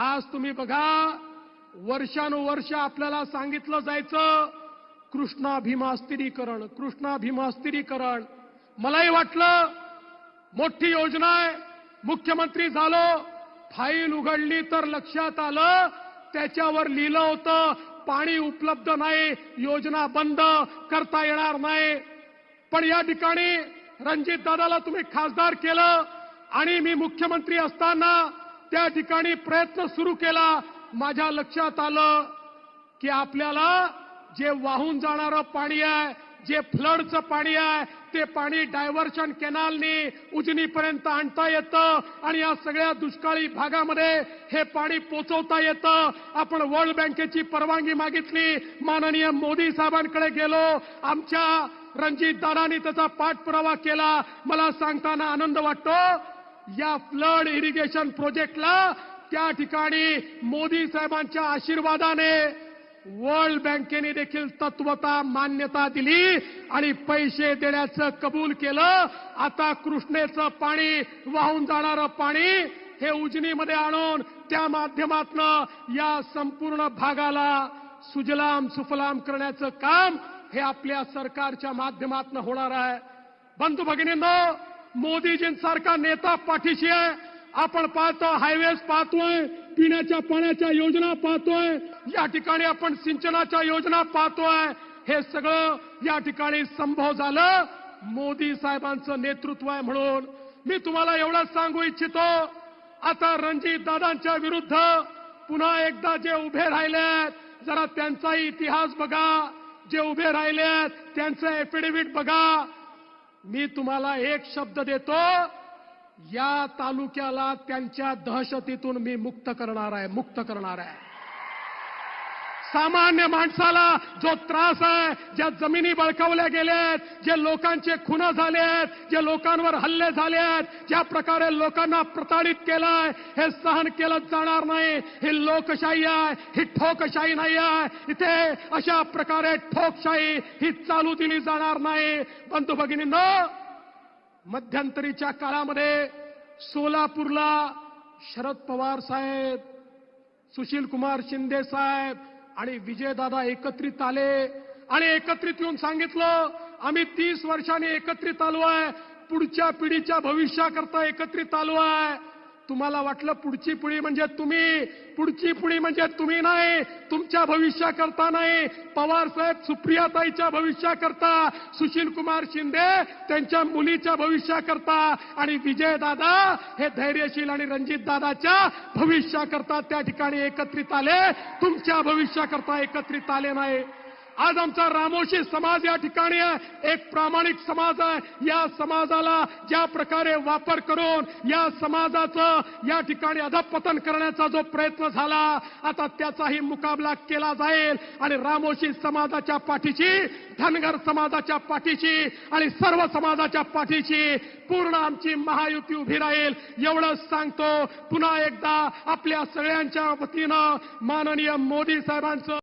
आज तुम्ही बघा वर्षानुवर्ष आपल्याला सांगितलं जायचं कृष्णा भीमा स्थिरीकरण कृष्णा भीमा स्थिरीकरण मलाही वाटलं मोठी योजना आहे मुख्यमंत्री झालो फाईल उघडली तर लक्षात आलं त्याच्यावर लिहिलं होतं पाणी उपलब्ध नाही योजना बंद करता येणार नाही. पण या ठिकाणी रणजित दादाला तुम्ही खासदार केलं आणि मी मुख्यमंत्री असताना त्या ठिकाणी प्रयत्न सुरू केला. माझ्या लक्षात आलं की आपल्याला जे वाहून जाणारं पाणी आहे जे फ्लडचं पाणी आहे ते पाणी डायव्हर्शन कॅनालनी उजनीपर्यंत आणता येतं आणि या सगळ्या दुष्काळी भागामध्ये हे पाणी पोचवता येतं. आपण वर्ल्ड बँकेची परवानगी मागितली. माननीय मोदी साहेबांकडे गेलो. आमच्या रणजित दादानी त्याचा पाठपुरावा केला. मला सांगताना आनंद वाटतो. या फ्लड इरिगेशन प्रोजेक्टला त्या ठिकाणी मोदी साहेबांच्या आशीर्वादाने वर्ल्ड बँकेने देखील तत्वता मान्यता दिली आणि पैसे देण्याचं कबूल केलं. आता कृष्णेचं पाणी वाहून जाणारं पाणी हे उजनीमध्ये आणून त्या माध्यमातनं या संपूर्ण भागाला सुजलाम सुफलाम करण्याचं काम हे आपल्या सरकारच्या माध्यमातून होणार आहे. बंधू भगिनींनो मोदीजींसारखा नेता पाठीशी आहे. आपण पाहतो हायवेज पाहतोय पिण्याच्या पाण्याच्या योजना पाहतोय या ठिकाणी आपण सिंचनाच्या योजना पाहतोय. हे सगळं या ठिकाणी संभव झालं. मोदी साहेबांचं नेतृत्व आहे म्हणून मी तुम्हाला एवढंच सांगू इच्छितो. आता रणजित दादांच्या विरुद्ध पुन्हा एकदा जे उभे राहिलेत जरा त्यांचाही इतिहास बघा. जे उभे राहिलेत त्यांचं एफिडेव्हिट बघा. मी तुम्हाला एक शब्द देतो या तालुक्याला त्यांच्या दहशतीतून मी मुक्त करणार आहे मुक्त करणार आहे. सामान्य माणसाला जो त्रास आहे ज्या जमिनी बळकावल्या गेल्यात जे लोकांचे खुन आहेत जे लोकांवर हल्ले झाले आहेत ज्या प्रकारे लोकांना प्रताडित केलंय हे सहन केलं जाणार नाही. ही लोकशाही आहे ही ठोकशाही नाही आहे. इथे अशा प्रकारे ठोकशाही ही चालू दिली जाणार नाही. बंधू भगिनींनो मध्यंतरीच्या काळामध्ये सोलापूरला शरद पवार साहेब सुशील कुमार शिंदे साहेब आणि विजयदादा एकत्रित आले आणि एकत्रित येऊन सांगितलं आम्ही तीस वर्षांनी एकत्रित आलो आहे. पुढच्या पिढीच्या भविष्याकरता एकत्रित आलो आहे. तुम्हाला वाटलं पुढची पिढी म्हणजे तुम्ही. पुढची पिढी म्हणजे तुम्ही नाही. तुमच्या भविष्याकरता नाही. पवार साहेब सुप्रियाताईच्या भविष्याकरता सुशील कुमार शिंदे त्यांच्या मुलीच्या भविष्याकरता आणि विजयदादा हे धैर्यशील आणि रणजित दादाच्या भविष्याकरता त्या ठिकाणी एकत्रित आले. तुमच्या भविष्याकरता एकत्रित आले नाही. आज आमचा रामोशी समाज या ठिकाणी आहे. एक प्रामाणिक समाज आहे. या समाजाला ज्या प्रकारे वापर करून या समाजाचं या ठिकाणी अधपतन करण्याचा जो प्रयत्न झाला आता त्याचाही मुकाबला केला जाईल. आणि रामोशी समाजाच्या पाठीशी धनगर समाजाच्या पाठीशी आणि सर्व समाजाच्या पाठीशी पूर्ण आमची महायुती उभी राहील. एवढंच सांगतो पुन्हा एकदा आपल्या सगळ्यांच्या वतीनं माननीय मोदी साहेबांचं